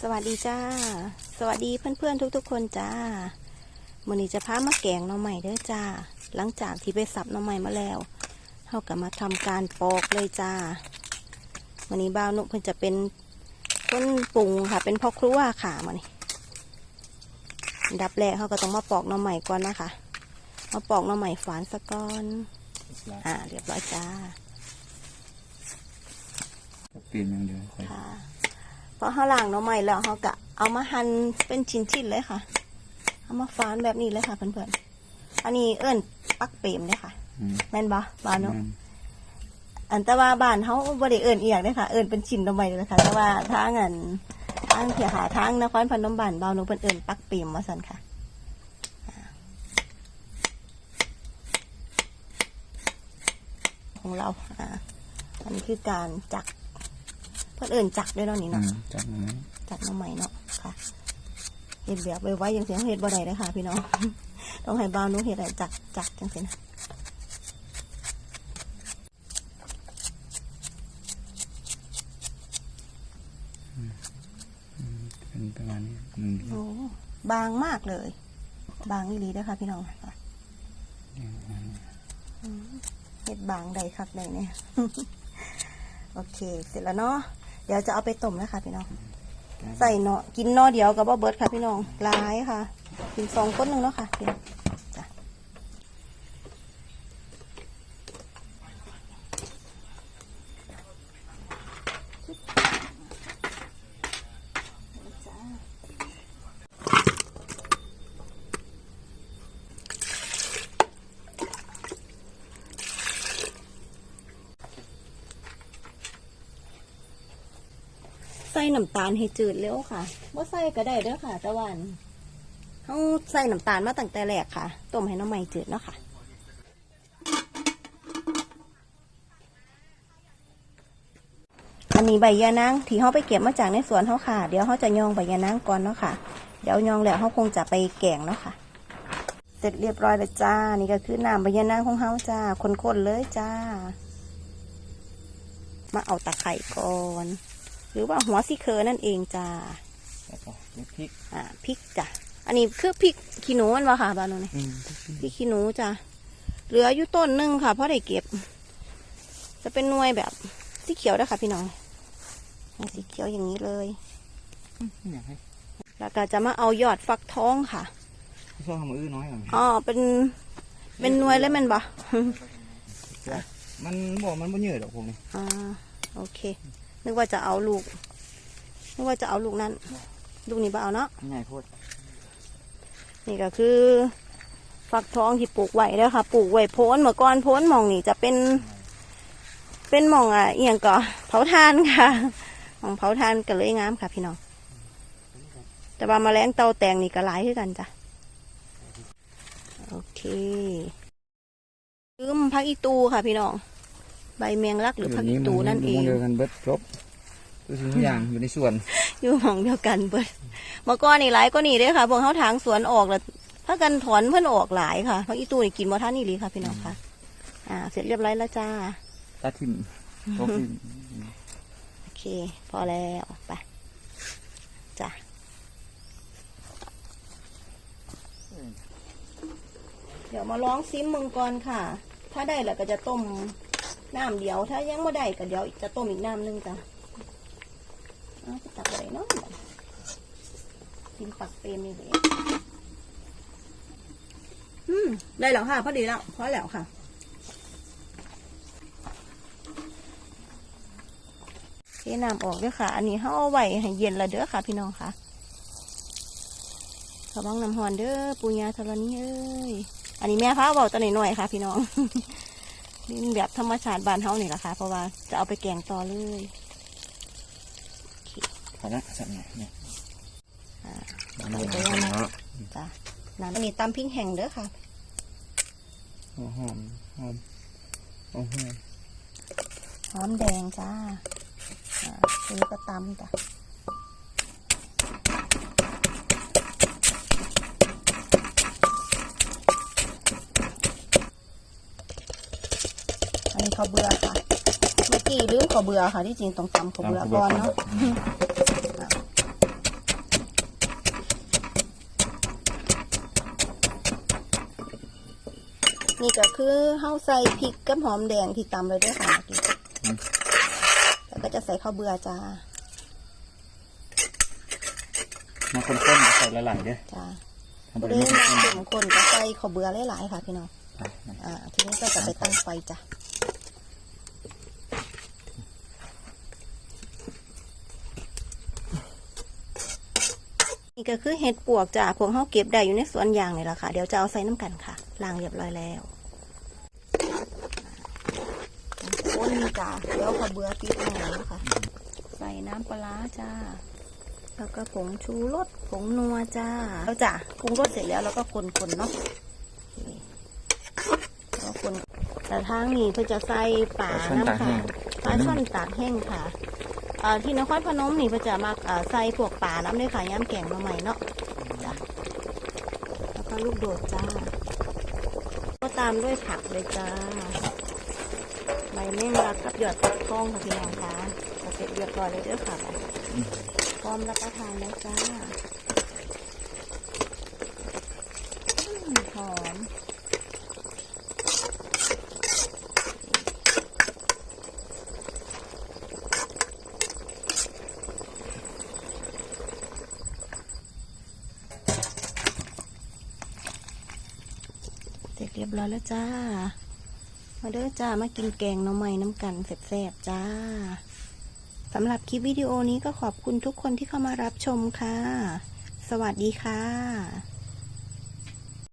สวัสดีจ้า สวัสดีเพื่อนๆทุกๆ คนจ้ามื่อนี้จะพามาแกงหน่อใหม่เด้อจ้า หลังจากที่ไปสับหน่อใหม่มาแล้วเขาก็มาทำการปอกเลยจ้ามื่อนี้บ่าวนุเพิ่นจะเป็นคนปรุงค่ะ เป็นพ่อครัวค่ะมื่อนี้อันดับแรกเขาก็ต้องมาปอกหน่อใหม่ก่อนนะคะ มาปอกหน่อใหม่ฝานสะก้อน อ่า เรียบร้อยจ้าเปลี่ยนอย่างเดียวค่อยค่ะ พอเขาล้างหน่อไม้แล้วเขาก็เอามาหั่นเป็นชิ้นๆเลยค่ะ เอามาฟานแบบนี้เลยค่ะเพื่อนๆอันนี้เอิ้นปักเปรมเลยค่ะอืมแม่นบ่บ้านเนาะอืมอันแต่ว่าบ้านเขาบ่ได้เอิ้นเอียงเลยค่ะ เอิ้นเป็นชิ้นหน่อไม้เลยค่ะ แต่ว่าทางอันทางเพียค่ะทางนครพนมบ้านบ่าวหนูเพิ่นเอิ้นปักเปรมว่าซั่นค่ะอ่าของเรา อ่า อันนี้คือการจัก เพิ่นเอิ้นจักด้วยเนาะนี่อืเนาะมจับมาไหมจัดมาใหม่เนาะค่ะเห็ดแบบไว้ไว้ยังเสียงเห็ดบ่ได้เลยค่ะ พี่น้องต้องให้บ้าวหนุเห็ดอะไรจักจักจังสินะเป็นประมาณนี้อืมโอ้บางมากเลย บางอีหลีเด้อค่ะ พี่น้องค่ะอืมเห็ดบางใดคักใดเนี่ยโอเค เสร็จแล้วเนาะเดี๋ยวจะเอาไปต้มแล้วค่ะพี่น้อง ใส่เนาะกินเนาะเดียวกับบ่เบิร์ดค่ะพี่น้องร้ายค่ะ กินสองก้นหนึ่งเนาะค่ะพี่น้อง ใส่น้ำตาลให้จืดเร็วค่ะว่าใส่ก็ได้เด้อค่ะต่วาอันเขาใส่น้ำตาลมาตั้งแต่แรกค่ะ ต้มให้น้ำใหม่จืดเนาะค่ะอันนี้ใบยานางที่เขาไปเก็บมาจากในสวนเขาค่ะ เดี๋ยวเขาจะยองใบยานางก่อนเนาะค่ะ เดี๋ยวยองแล้วเขาคงจะไปแกงเนาะค่ะ เสร็จเรียบร้อยแล้วจ้า นี่ก็คือน้ำใบยานางของเขาจ้าคนๆเลยจ้า มาเอาตะไคร่ก่อน หรือว่าหัวซีเคอร์นั่นเองจ้าแล้วก็ลูกพริกอ่าพริกจ้ะอันนี้คือพริกขี้หนูมันวะค่ะบ้านหนูนี่อืมพริกขี้หนูจ้ะเหลืออยู่ต้นหนึงค่ะ เพราะได้เก็บ จะเป็นหน่วยแบบสีเขียวนะคะพี่น้องสีเขียวอย่างนี้เลยอยากให้แล้วก็จะมาเอายอดฟักทองค่ะชอบทำมือน้อยหน่อยอ๋อเป็นเป็นหน่วยแล้วแมันบ่มันบอกมันไม่เยอะดอกพวกนี้อ่าโอเค นึกว่าจะเอาลูก นึกว่าจะเอาลูกนั้น ลูกนี้บ่เอาเนาะง่ายโพดนี่ก็คือฟักทองที่ปลูกไว้แล้วค่ะ ปลูกไว้โพ้นเมื่อก่อนโพ้นหมองนี่จะเป็น เป็นหมองอะเอียงก็เผาทานค่ะหมองเผาทานก็เลยงามค่ะ พี่น้อง แต่ว่าแมาแรงเตาแตงนี่ก็หลายคือกันจ้ะ โอเคลืมพักอีตูค่ะพี่น้อง ใบเมียงรักหรือพักอีตูนั่นเองเดียวกันเบิดครบทุกสิ่งทุกอย่างอยู่ในส่วน อยู่หมองเดียวกันเบิดเมื่อก่อนนี่หลายก็นี่เด้อค่ะพวกเขาถางสวนออกแล้วถ้ากันถอนเพื่อนออกหลายค่ะพักอีตูนี่กินบ่ท่านนี่ลีค่ะพี่น้องค่ะ อ่า เสร็จเรียบร้อยแล้วจ้าตาทิมครบทิมโอเค พอแล้วไปจ้ะเดี๋ยวมาลองซิมมึงก่อนค่ะ ถ้าได้แล้วก็จะต้ม น้ำเดียวถ้ายังไม่ได้ก็เดี๋ยวจะต้มอีกน้ำหนึงจ้ะเอาไปตักอะไรเนาะกินปักเปรมนี่เลยอืมได้แล้วค่ะพอดีแล้วพอแล้วค่ะเทน้ำออกด้อค่ะ อันนี้เขาเอาไว้ให้เย็นละเด้อค่ะ พี่น้องค่ะระวังน้ำหอนเด้อปูยาธรณีเอ้ยอันนี้แม่พ้าเบาตัวหน่อยๆค่ะ พี่น้อง นี่แบบธรรมชาติบ้านเฮานี่แหละค่ะ เพราะว่าจะเอาไปแกงต่อเลยพอละสักหน่อยเนี่ยอ่ามันไม่ได้ทำแล้วจ้ะน้ำอันนี้ตำพริกแห้งเด้อค่ะหอมหอมหอมหอมหอมแดงจ้าอ่าอันนี้ก็ตำจ้ะ ข้าวเบื่อค่ะ เมื่อกี้ลืมข้าวเบื่อค่ะที่จริงต้องตำข้าวเบื่อก่อนเนาะนี่ก็คือเฮาใส่พริกกับหอมแดงที่ตำเลยด้วยค่ะแล้วก็จะใส่ข้าวเบื่อจ้ามาคนข้นใส่ละหลายเด้อจ้าเรื่องน้ำงคนก็ใส่ข้าวเบื่อหลายๆค่ะพี่น้องอ่าทีนี้ก็จะไปตั้งไฟจ้ะ นี่ก็คือเห็ดปวกจ้ะพวกเขาเก็บได้อยู่ในสวนยางนี่แหละค่ะ เดี๋ยวจะเอาใส่น้ำกันค่ะล้างเรียบร้อยแล้วข้นจ้ะเดี๋ยวขอเบื่อติดหน่อยนะคะใส่น้ำปลาร้าจ้า แล้วก็ผงชูรสผงนัวจ้า แล้วจ้ะปรุงรสเสร็จแล้วแล้วก็คนๆเนาะนี่แล้วคนแต่ทางนี้เพื่อจะใส่ป่าช่อนตากน้ำแห้ค่ะงปลาช่อนตากแห้งค่ะเอ่อ ที่นครพนมนี่เพื่อจะมาเอ่อใส่พวกป่าน้ำด้วยค่ะย่ำแกงมาใหม่เนาะจ้ะแล้วก็ลูกโดดจ้า ก็ตามด้วยผักเลยจ้า ใบเม่งรักกับหยอดตักทองค่ะพี่น้องคะจะเสร็จเรียบร้อยเลยเด้อค่ะพร้อมรับประทานแล้วจ้าหอม เรียบร้อยแล้วจ้า มาเด้อจ้ามากินแกงหน้ำใหม่น้ำกันแซ่บๆจ้าสำหรับคลิปวิดีโอนี้ก็ขอบคุณทุกคนที่เข้ามารับชมค่ะ สวัสดีค่ะ